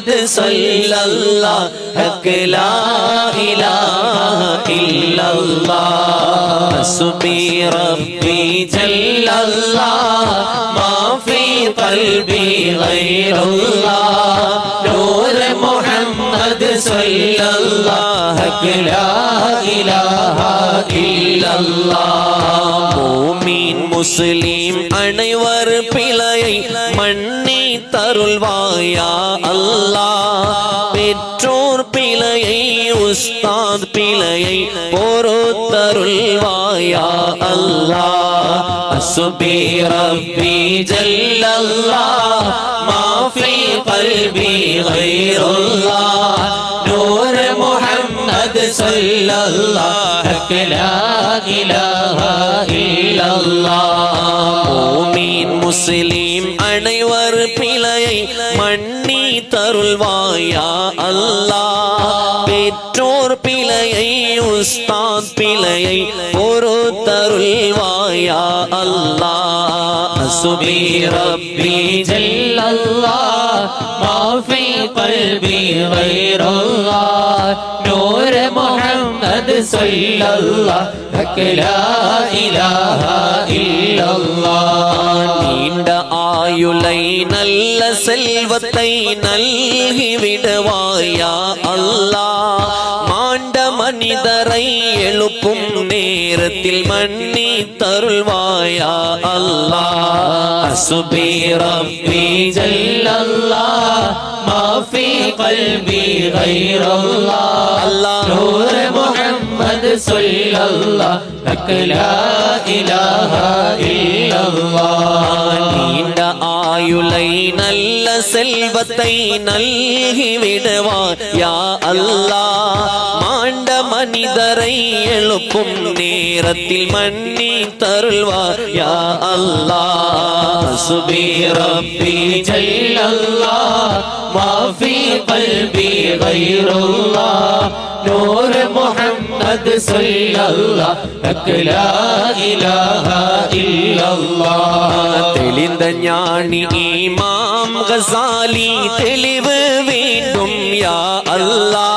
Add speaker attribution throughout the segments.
Speaker 1: முஹம்மது சொல்லல்லா. ஹக்லா இலாஹா இல்லல்லா. சுபி ரப்பி
Speaker 2: ஜல்லல்லா. மாஃபி கல்பி கைரல்லா. நூர் முஹம்மது சொல்லல்லா. ஹக்லா இலாஹா இல்லல்லா.
Speaker 1: மூமின் முஸ்லிம் அனைவர் பிழையை மன்னி தருள்வாயா அல்லா. உஸ்தாத் பிழையை பொறுத்தருள்வாயா அல்லா அசுபி ரப்பி ஜல்லல்லா
Speaker 2: மாஃபி கல்பி கைருல்லா நூர் முஹம்மது சல்லல்லா லா இலாஹா
Speaker 1: அனைவர் பிழையை மன்னி தருள்வாயா அல்லாஹ்? பெற்றோர் பிழையை உஸ்தாத் பிழையை பொறுத்தருள்வாயா அல்லா. சுபி ரப்பி
Speaker 2: ஜல்லல்லா மாஃபி கல்பி வைரல்லா நூர் முஹம்மது சொல்லல்லா லா இலாஹா இல்லல்லா.
Speaker 1: நீண்ட ஆயுளை நல்ல செல்வத்தை நல்கிவிடுவாயா அல்லா? மாண்ட மனிதரை எழுப்பும் நேரத்தில் மன்னி தருள்வாயா அல்லா? அசுபி ரப்பி
Speaker 2: ஜல்லல்லா மாஃபி கல்வி கைரல்லா. சொல்லல்லா லக்கலா இலாஹா இல்லல்லா.
Speaker 1: நீண்ட ஆயுளை நல்ல செல்வத்தை நல்கி விடுவான் யா அல்லா. மாண்ட மனிதரை எழுப்பும் நேரத்தில் மன்னி தருள்வார் யா அல்லா. சுபி ரப்பி
Speaker 2: மாஃபி கல்பி கைருல்லா. நூறு محمد صلى الله لك لا إله إلا الله
Speaker 1: തെളിന്ത ஞானி ഇമാം ഗസാലി തെളിവ് വീണ്ടും യാ അല്ലാ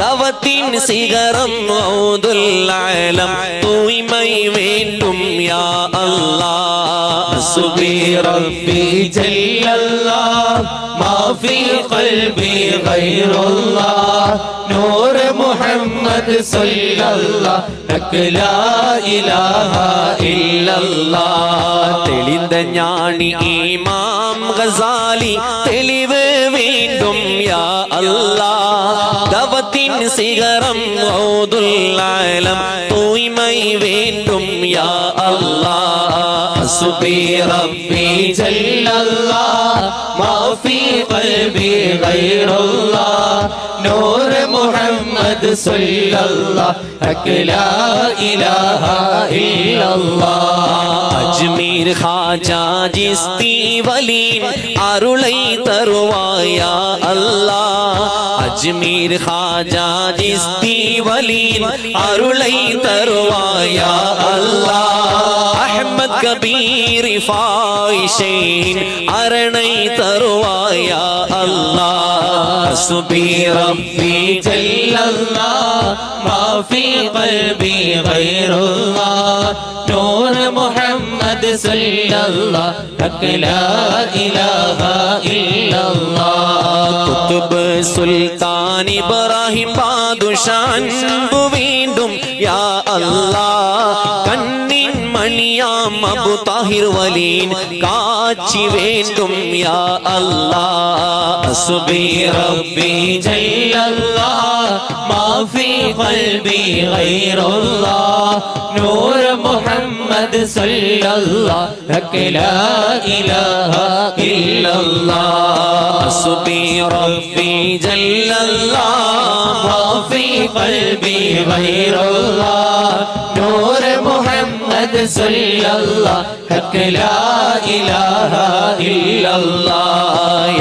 Speaker 1: ദവത്തിൻ സിഗരം ഔദുല്ലലം തൂയ്മൈ വീണ്ടും യാ അല്ലാ സുബി
Speaker 2: റബ്ബി ജല്ലല്ലാ മാ ഫീ ഖൽബി ഗൈറുല്ലാ മുഹമ്മദ്
Speaker 1: തെളിந்த ஞானி ഈമാം ഗസാലി തെളിവ് വീണ്ടും യാ അല്ലാ. ദവത്തിൻ സിഗരം ഔദുല്ലാലം തൂയ്മൈ വീണ്ടും യാ അല്ലാ. ഹസുബി റബ്ബി
Speaker 2: ജല്ലല്ലാ മാ ഫീ ഖൽബി ഗൈറുല്ലാ നൂർ محمد صلى الله لك لا إله إلا الله
Speaker 1: அஜ்மீர் ஹாஜா ஜிஸ்தி வலீன் அருளை தருவாயா அல்லாஹ் அஜ்மீர் ஹாஜா ஜிஸ்தி வலீன் அருளை தருவாயா அல்லாஹ் كبير فاحشين أرني تروايا يا الله حسبي ربي
Speaker 2: جل الله ما في قلبي غير الله نور محمد صلى الله حق لا إله إلا الله
Speaker 1: قطب سلطان إبراهيم بادشان വീണ്ടും يا الله പണിയാം അബു താഹിർ വലീൻ. കാച്ചി വേണ്ടും യാ അല്ലാ സുബി റബ്ബി
Speaker 2: ജല്ലല്ലാ മാ ഫീ ഖൽബി ഗൈറുല്ലാ നൂർ മുഹമ്മദ് സല്ലല്ലാ ലാ ഇലാഹ ഇല്ലല്ലാ
Speaker 1: സുബി റബ്ബി ജല്ലല്ലാ മാ
Speaker 2: ഫീ ഖൽബി സല്ലല്ലാഹ് ഹക്ക് ലാ ഇലാഹ
Speaker 1: ഇല്ലല്ലാഹ്